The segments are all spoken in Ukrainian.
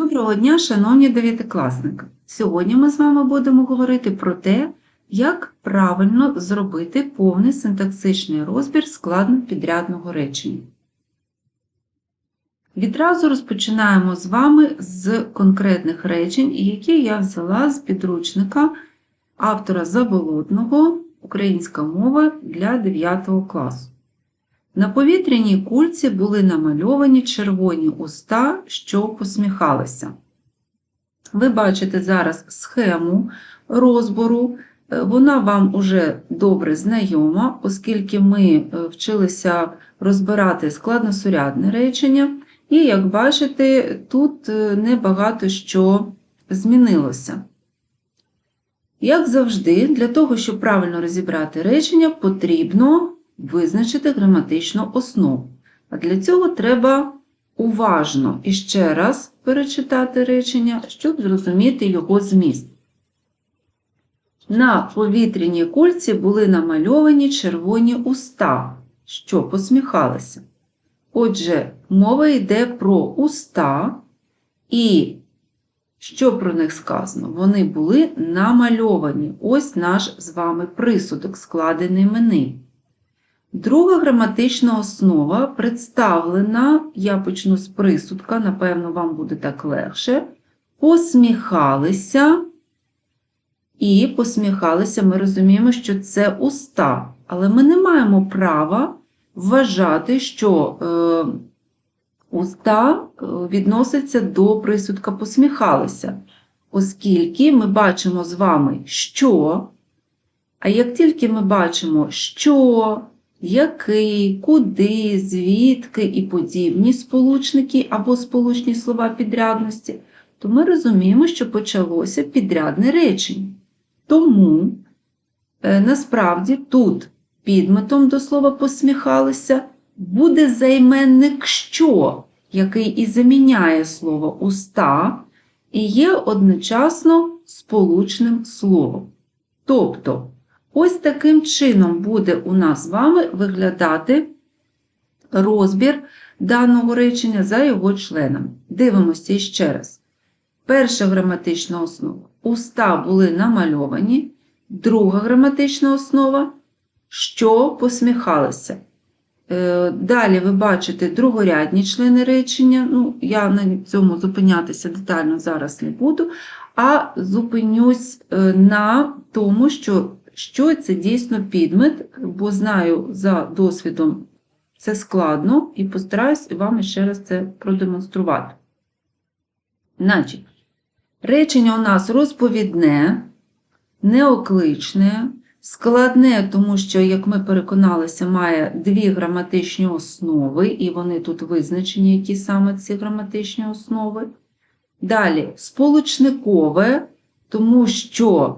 Доброго дня, шановні дев'ятикласники! Сьогодні ми з вами будемо говорити про те, як правильно зробити повний синтаксичний розбір складно-підрядного речення. Відразу розпочинаємо з вами з конкретних речень, які я взяла з підручника автора Заболотного Українська мова для 9 класу. На повітряній кульці були намальовані червоні уста, що посміхалися. Ви бачите зараз схему розбору. Е, Вона вам уже добре знайома, оскільки ми е, вчилися розбирати складносурядне речення, і, як бачите, тут е, небагато що змінилося. Як завжди, для того, щоб правильно розібрати речення, потрібно визначити граматичну основу. А для цього треба уважно і ще раз перечитати речення, щоб зрозуміти його зміст. На повітряній кульці були намальовані червоні уста, що посміхалися. Отже, мова йде про уста, і що про них сказано? Вони були намальовані. Ось наш з вами присудок, складений мини. Друга граматична основа представлена, я почну з присудка, напевно, вам буде так легше. Посміхалися. І посміхалися, ми розуміємо, що це уста. Але ми не маємо права вважати, що е, уста е, відносяться до присудка посміхалися, оскільки ми бачимо з вами що. А як тільки ми бачимо, що, який, куди, звідки і подібні сполучники або сполучні слова підрядності, то ми розуміємо, що почалося підрядне речення. Тому е, насправді тут підметом до слова посміхалися буде займенник що, який і заміняє слово уста, і є одночасно сполучним словом. Тобто, ось таким чином буде у нас з вами виглядати розбір даного речення за його членами. Дивимося ще раз. Перша граматична основа. Уста були намальовані. Друга граматична основа, що посміхалися. Е, Далі ви бачите другорядні члени речення. Ну, Я на цьому зупинятися детально зараз не буду, а зупинюсь е, на тому, що, що це дійсно підмет, бо знаю за досвідом це складно, і постараюсь вам ще раз це продемонструвати. Значить, Речення у нас розповідне, неокличне, складне, тому що, як ми переконалися, має дві граматичні основи, і вони тут визначені, які саме ці граматичні основи. Далі сполучникове, тому що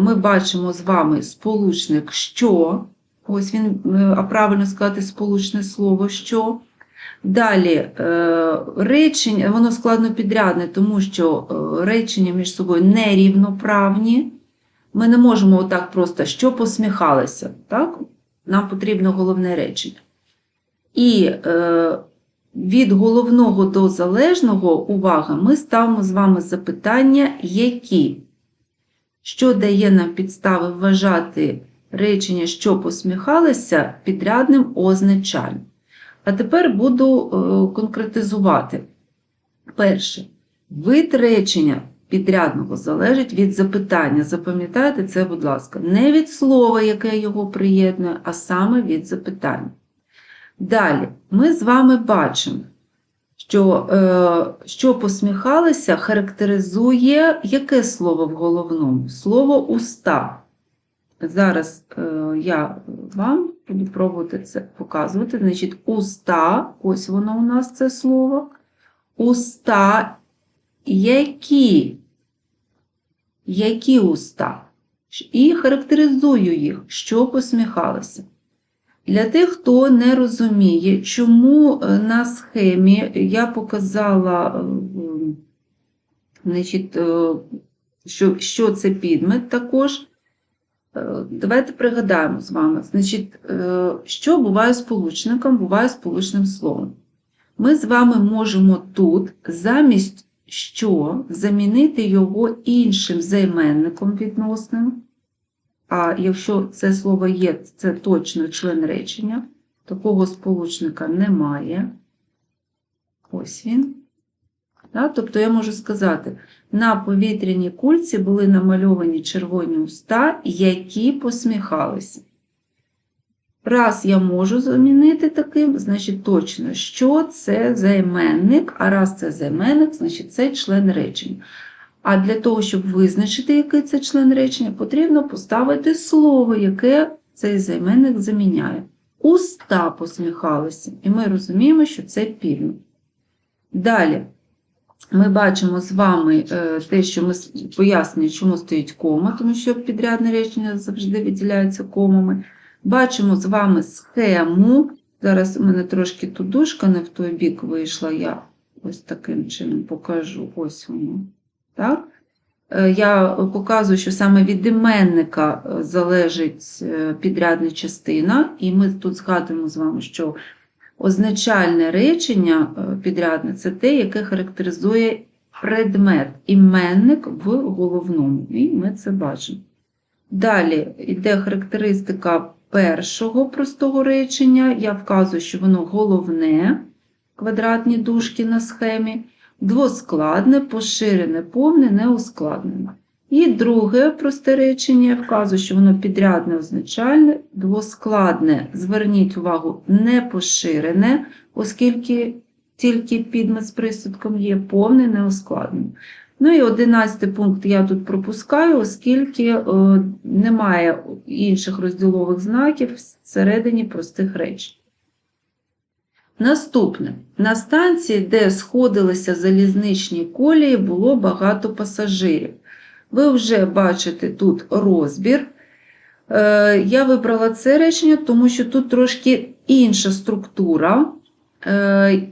ми бачимо з вами сполучник що, ось він, е, а правильно сказати, сполучне слово що. Далі е, речення, воно складно підрядне, тому що е, речення між собою нерівноправні. Ми не можемо отак просто що посміхалися. Так? Нам потрібно головне речення. І е, від головного до залежного увага, ми ставимо з вами запитання, які, що дає нам підстави вважати речення, що посміхалися, підрядним означальним. А тепер буду е, конкретизувати. Перше, вид речення підрядного залежить від запитання. Запам'ятайте це, будь ласка, не від слова, яке його приєднує, а саме від запитання. Далі, ми з вами бачимо, що е, що посміхалися, характеризує яке слово в головному? Слово уста. Зараз е, я вам буду пробувати це показувати. Значить, уста, ось воно у нас це слово. Уста, які? Які уста? І характеризую їх, що посміхалися. Для тих, хто не розуміє, чому е, на схемі я показала, значить, що, що це підмет також. Е, давайте пригадаємо з вами, значить, е, що буває сполучником, буває сполучним словом. Ми з вами можемо тут замість що замінити його іншим займенником відносним. А якщо це слово є, це точно член речення, такого сполучника немає. Ось він. Тобто я можу сказати, на повітряній кульці були намальовані червоні уста, які посміхалися. Раз я можу замінити таким, значить точно, що це займенник, а раз це займенник, значить це член речення. А для того, щоб визначити, який це член речення, потрібно поставити слово, яке цей займенник заміняє. Уста посміхалися, і ми розуміємо, що це підмет. Далі ми бачимо з вами е, те, що ми пояснюємо, чому стоїть кома, тому що підрядне речення завжди виділяється комами. Бачимо з вами схему. Зараз у мене трошки тут дужка не в той бік вийшла, я ось таким чином покажу. Ось воно. Так? Е, Я показую, що саме від іменника е, залежить е, підрядна частина, і ми тут згадуємо з вами, що означальне речення підрядне це те, яке характеризує предмет, іменник в головному. І ми це бачимо. Далі йде характеристика першого простого речення. Я вказую, що воно головне, квадратні дужки на схемі, двоскладне, поширене, повне, неускладнене. І друге просте речення, я вказую, що воно підрядне означальне, двоскладне, зверніть увагу, не поширене, оскільки тільки підмет з присудком є, повне, неускладнене. Ну і одинадцятий пункт я тут пропускаю, оскільки е, немає інших розділових знаків всередині простих речень. Наступне. На станції, де сходилися залізничні колії, було багато пасажирів. Ви вже бачите тут розбір. Е, Я вибрала це речення, тому що тут трошки інша структура. Е,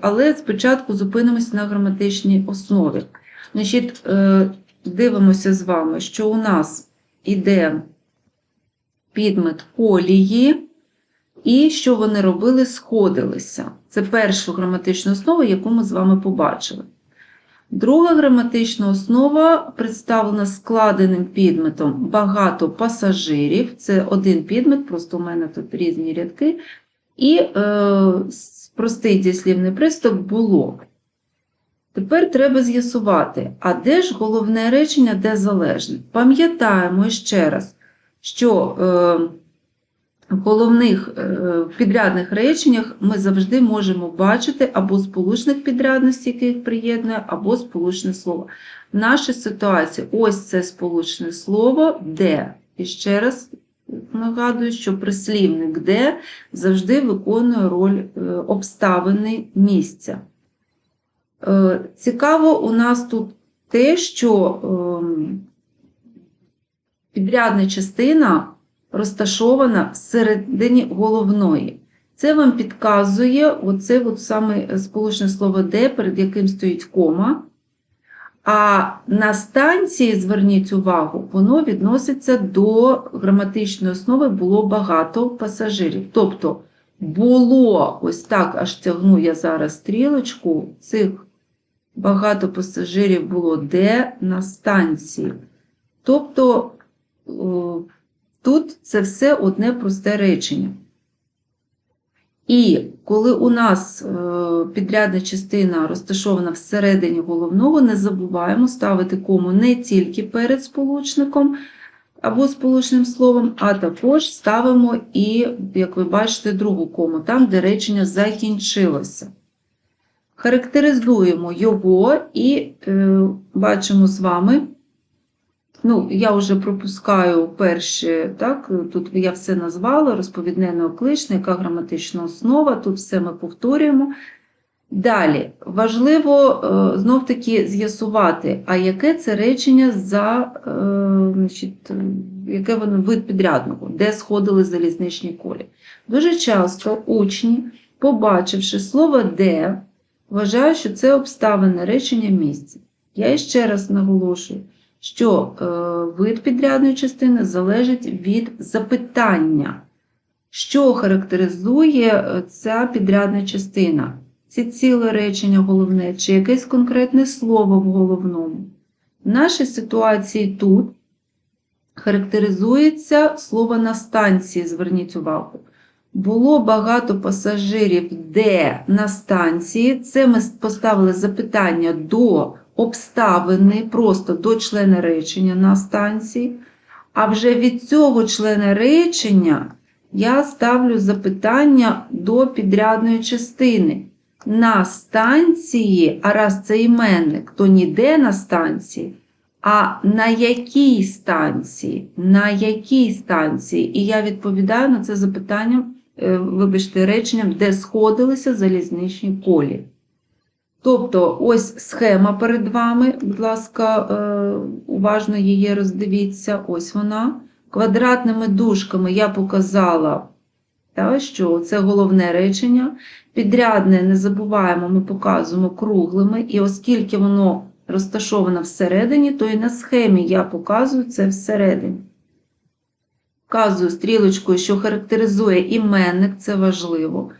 Але спочатку зупинимося на граматичній основі. Значить, е, дивимося з вами, що у нас іде підмет колії, і що вони робили, сходилися. Це перша граматична основа, яку ми з вами побачили. Друга граматична основа представлена складеним підметом багато пасажирів. Це один підмет, просто у мене тут різні рядки. І е, простий дієслівний приступ було. Тепер треба з'ясувати, а де ж головне речення, де залежне? Пам'ятаємо ще раз, що е, головних е, підрядних реченнях ми завжди можемо бачити або сполучник підрядності, який їх приєднує, або сполучне слово. В нашій ситуації ось це сполучне слово де. І ще раз нагадую, що прислівник де завжди виконує роль е, обставини місця. Е, Цікаво у нас тут те, що ем, підрядна частина розташована всередині головної. Це вам підказує оце от саме сполучне слово де, перед яким стоїть кома. А на станції, зверніть увагу, воно відноситься до граматичної основи було багато пасажирів. Тобто було, ось так аж тягну я зараз стрілочку, цих багато пасажирів було де на станції. Тобто о, тут це все одне просте речення. І коли у нас е, підрядна частина розташована всередині головного, не забуваємо ставити кому не тільки перед сполучником або сполучним словом, а також ставимо і, як ви бачите, другу кому, там, де речення закінчилося. Характеризуємо його і е, бачимо з вами. Ну, я вже пропускаю перші, так, тут я все назвала, розповідне неокличне, яка граматична основа, тут все ми повторюємо. Далі, важливо е, знов-таки з'ясувати, а яке це речення за е, значить, яке воно вид підрядного, де сходили залізничні колі. Дуже часто учні, побачивши слово де, вважають, що це обставине речення місця. Я ще раз наголошую що е, вид підрядної частини залежить від запитання, що характеризує е, ця підрядна частина. це ціле речення головне, чи якесь конкретне слово в головному. В нашій ситуації тут характеризується слово на станції, зверніть увагу. Було багато пасажирів, де на станції. Це ми поставили запитання до обставини, просто до члена речення на станції. А вже від цього члена речення я ставлю запитання до підрядної частини. На станції, а раз це іменник, то ніде на станції, а на якій станції? На якій станції? І я відповідаю на це запитання, е, вибачте, реченням, де сходилися залізничні колії. Тобто, ось схема перед вами, будь ласка, е, уважно її роздивіться. Ось вона. Квадратними дужками я показала, та, що це головне речення. Підрядне, не забуваємо, ми показуємо круглими, і оскільки воно розташовано всередині, то і на схемі я показую це всередині. Вказую стрілочкою, що характеризує іменник, це важливо.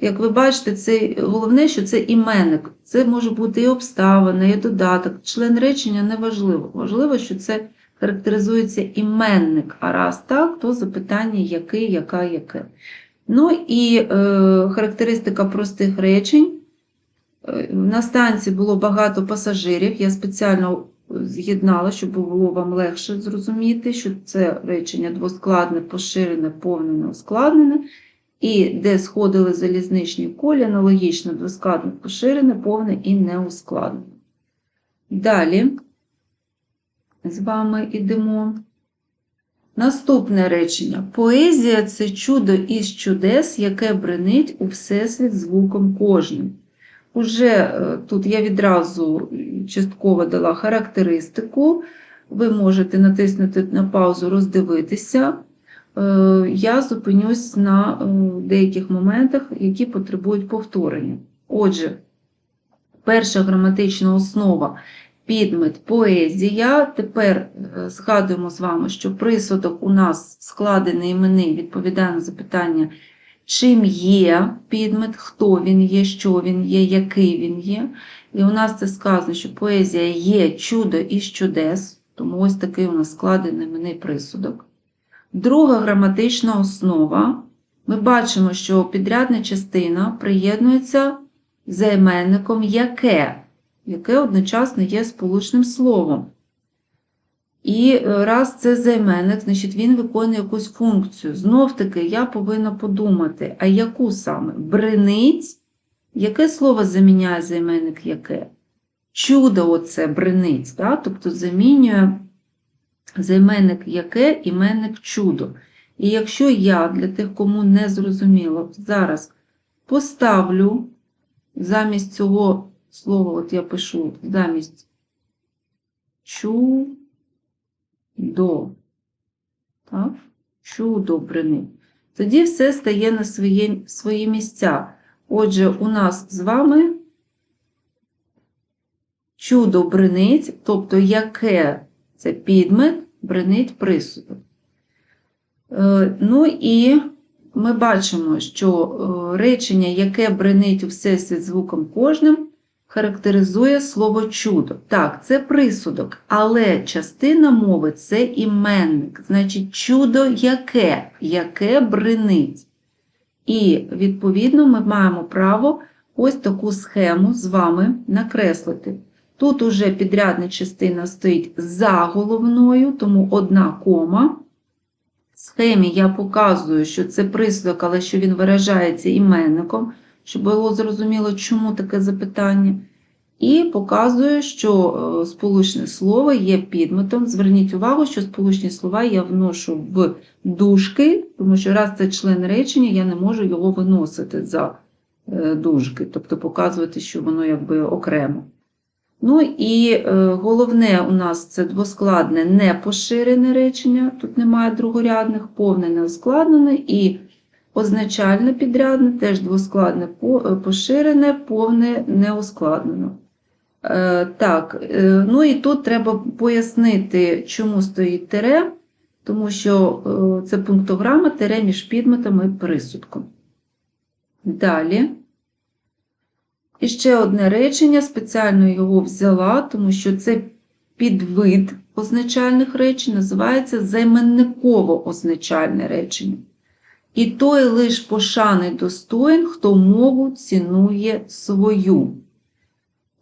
Як ви бачите, це головне, що це іменник. Це може бути і обставина, і додаток. Член речення не важливо. Важливо, що це характеризується іменник. А раз так, то запитання який, яка, яке. Ну і е, характеристика простих речень. Е, На станції було багато пасажирів. Я спеціально з'єднала, щоб було вам легше зрозуміти, що це речення двоскладне, поширене, повне, неускладнене. І де сходили залізничні колі, аналогічно двоскладне, поширене, повне і неускладнене. Далі з вами йдемо. Наступне речення. Поезія це чудо із чудес, яке бренить у Всесвіт звуком кожним. Уже е, тут я відразу частково дала характеристику. Ви можете натиснути на паузу, роздивитися. Е, Я зупинюсь на е, деяких моментах, які потребують повторення. Отже, перша граматична основа підмет поезія. Тепер е, згадуємо з вами, що присудок у нас складений іменний відповідає на запитання, чим є підмет, хто він є, що він є, який він є. І у нас це сказано, що поезія є чудо із чудес, тому ось такий у нас складений іменний присудок. Друга граматична основа. Ми бачимо, що підрядна частина приєднується займенником яке яке одночасно є сполучним словом. І е, раз це займенник, значить він виконує якусь функцію. Знов-таки я повинна подумати, а яку саме? Бринить? Яке слово заміняє займенник яке? Чудо оце бринить, да? тобто замінює займенник яке, іменник чудо. І якщо я для тих, кому не зрозуміло, зараз поставлю замість цього слово, от я пишу замість чудо. Так? Чудо брини. Тоді все стає на свої, свої місця. Отже, у нас з вами чудо бринить, тобто яке це підмет, бринить присудок. Е, ну і ми бачимо, що е, речення, яке бринить у всесвіт звуком кожним, характеризує слово чудо. Так, це присудок, але частина мови це іменник. Значить, чудо яке, яке бринить. І, відповідно, ми маємо право ось таку схему з вами накреслити. Тут уже підрядна частина стоїть за головною, тому одна кома. В схемі я показую, що це присудок, але що він виражається іменником щоб було зрозуміло, чому таке запитання. І показую, що е, сполучне слово є підметом. Зверніть увагу, що сполучні слова я вношу в дужки, тому що раз це член речення, я не можу його виносити за е, дужки, тобто показувати, що воно якби окремо. Ну і е, головне у нас це двоскладне непоширене речення, тут немає другорядних, повне неускладнене, і Означальне підрядне, теж двоскладне е, поширене, повне неускладнено. Е, так, ну і тут треба пояснити, чому стоїть тире, тому що це пунктограма тире між підметом і присудком. Далі. І ще одне речення, спеціально його взяла, тому що це підвид означальних речень, називається займенниково-означальне речення. І той лиш пошани достоїн, хто мову цінує свою.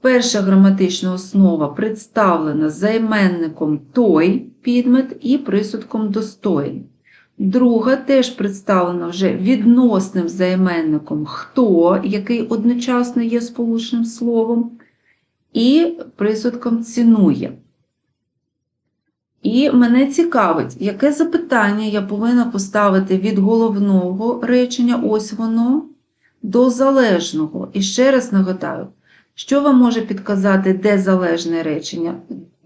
Перша граматична основа представлена займенником той підмет і присудком достоїн. Друга теж представлена вже відносним займенником хто, який одночасно є сполучним словом, і присудком цінує. І мене цікавить, яке запитання я повинна поставити від головного речення, ось воно, до залежного. І ще раз нагадаю, що вам може підказати, де залежне речення,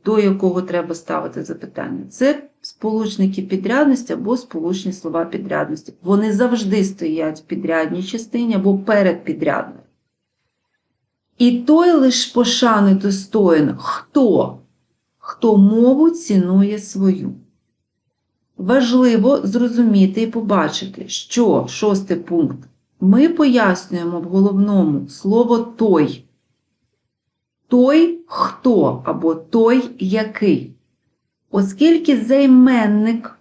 до якого треба ставити запитання? Це сполучники підрядності або сполучні слова підрядності. Вони завжди стоять в підрядній частині або перед підрядною. І той лиш пошани достоїн, хто? Хто мову цінує свою. Важливо зрозуміти і побачити, що шостий пункт. Ми пояснюємо в головному слово той. Той хто або той який. Оскільки займенник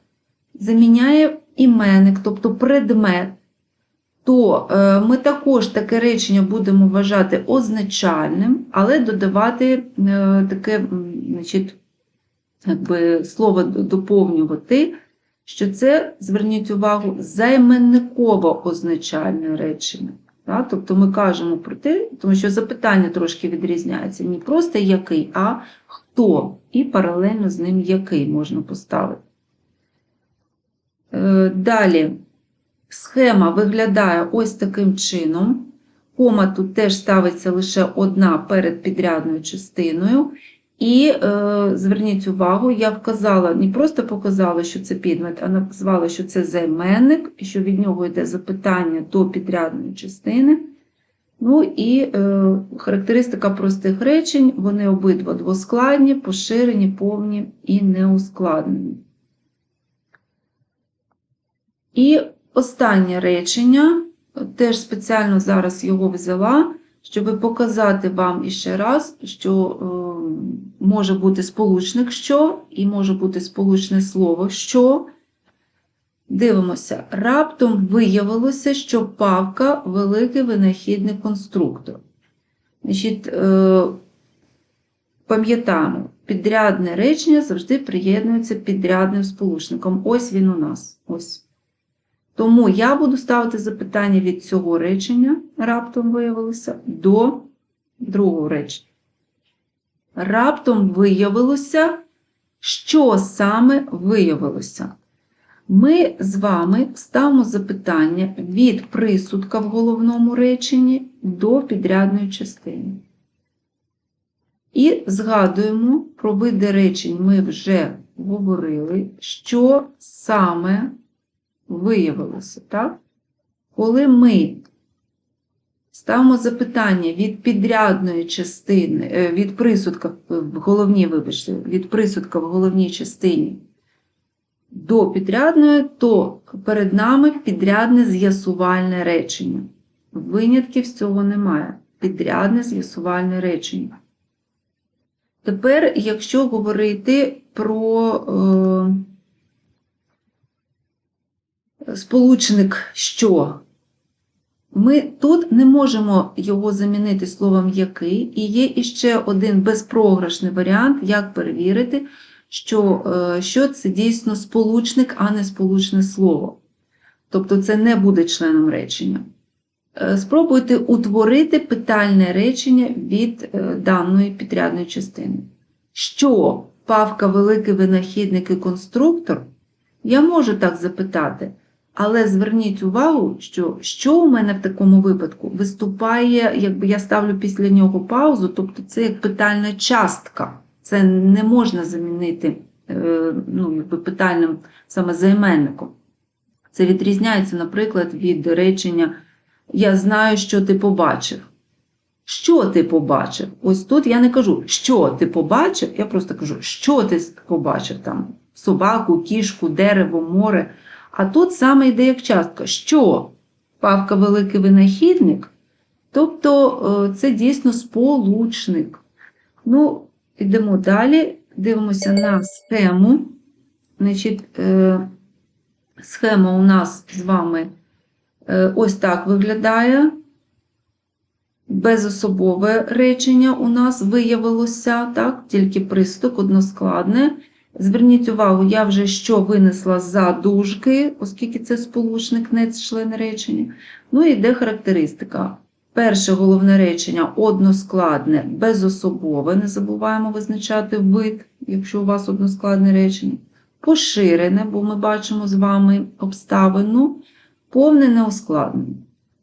заміняє іменник, тобто предмет, то е, ми також таке речення будемо вважати означальним, але додавати е, таке значить, якби, слово доповнювати, що це, зверніть увагу, займенниково означальне речення. Так? Тобто ми кажемо про те, тому що запитання трошки відрізняється. Не просто який, а хто, і паралельно з ним який можна поставити. Е, Далі схема виглядає ось таким чином. Кома тут теж ставиться лише одна перед підрядною частиною. І е, зверніть увагу, я вказала, не просто показала, що це підмет, а назвала, що це займенник, і що від нього йде запитання до підрядної частини. Ну і е, характеристика простих речень, вони обидва двоскладні, поширені, повні і неускладнені. І останнє речення, теж спеціально зараз його взяла, щоб показати вам іще раз, що е, може бути сполучник що, і може бути сполучне слово що. Дивимося, раптом виявилося, що павка великий винахідний конструктор. Значить, е, Пам'ятаємо, підрядне речення завжди приєднується підрядним сполучником. Ось він у нас. Ось. Тому я буду ставити запитання від цього речення, раптом виявилося, до другого речення. Раптом виявилося, що саме виявилося. Ми з вами ставимо запитання від присудка в головному реченні до підрядної частини. І згадуємо про види речень ми вже говорили, що саме виявилося. так? Коли ми ставимо запитання від підрядної частини, е, від присудка в головній, вибачте, від присудка в головній частині до підрядної, то перед нами підрядне з'ясувальне речення. Винятків з цього немає. Підрядне з'ясувальне речення. Тепер, якщо говорити про е, сполучник що, ми тут не можемо його замінити словом який, і є іще один безпрограшний варіант, як перевірити, що, е, що це дійсно сполучник, а не сполучне слово. Тобто це не буде членом речення. Е, Спробуйте утворити питальне речення від е, даної підрядної частини. Що Павка великий винахідник і конструктор? Я можу так запитати, але зверніть увагу, що що у мене в такому випадку виступає, якби я ставлю після нього паузу, тобто це як питальна частка. Це не можна замінити е, ну, якби питальним саме займенником. Це відрізняється, наприклад, від речення Я знаю, що ти побачив. Що ти побачив? Ось тут я не кажу, що ти побачив, я просто кажу, що ти побачив там собаку, кішку, дерево, море. А тут саме йде як частка, що Павка великий винахідник Тобто е, це дійсно сполучник. Ну, йдемо далі, дивимося на схему. Значить, е, схема у нас з вами е, ось так виглядає. Безособове речення у нас виявилося, так, тільки приступ односкладне. Зверніть увагу, я вже що винесла за дужки, оскільки це сполучник, не член речення. Ну і йде характеристика. Перше головне речення односкладне, безособове, не забуваємо визначати вид, якщо у вас односкладне речення. Поширене, бо ми бачимо з вами обставину, повне неускладнене.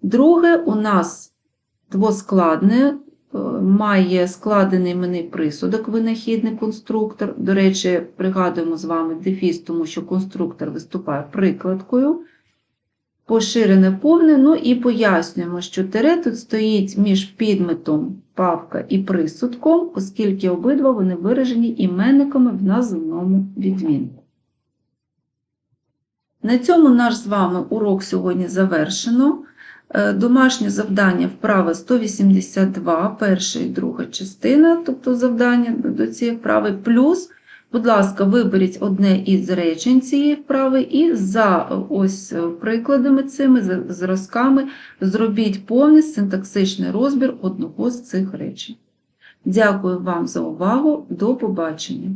Друге, у нас двоскладне, е, має складений іменний присудок, винахідний конструктор. До речі, пригадуємо з вами дефіс, тому що конструктор виступає прикладкою. Поширене повне, ну і пояснюємо, що тире тут стоїть між підметом павка і присудком, оскільки обидва вони виражені іменниками в називному відмінку. На цьому наш з вами урок сьогодні завершено. Е, Домашнє завдання вправа 182, перша і друга частина, тобто завдання до цієї вправи, плюс, будь ласка, виберіть одне із речень цієї вправи і за ось прикладами цими, зразками, зробіть повний синтаксичний розбір одного з цих речень. Дякую вам за увагу. До побачення!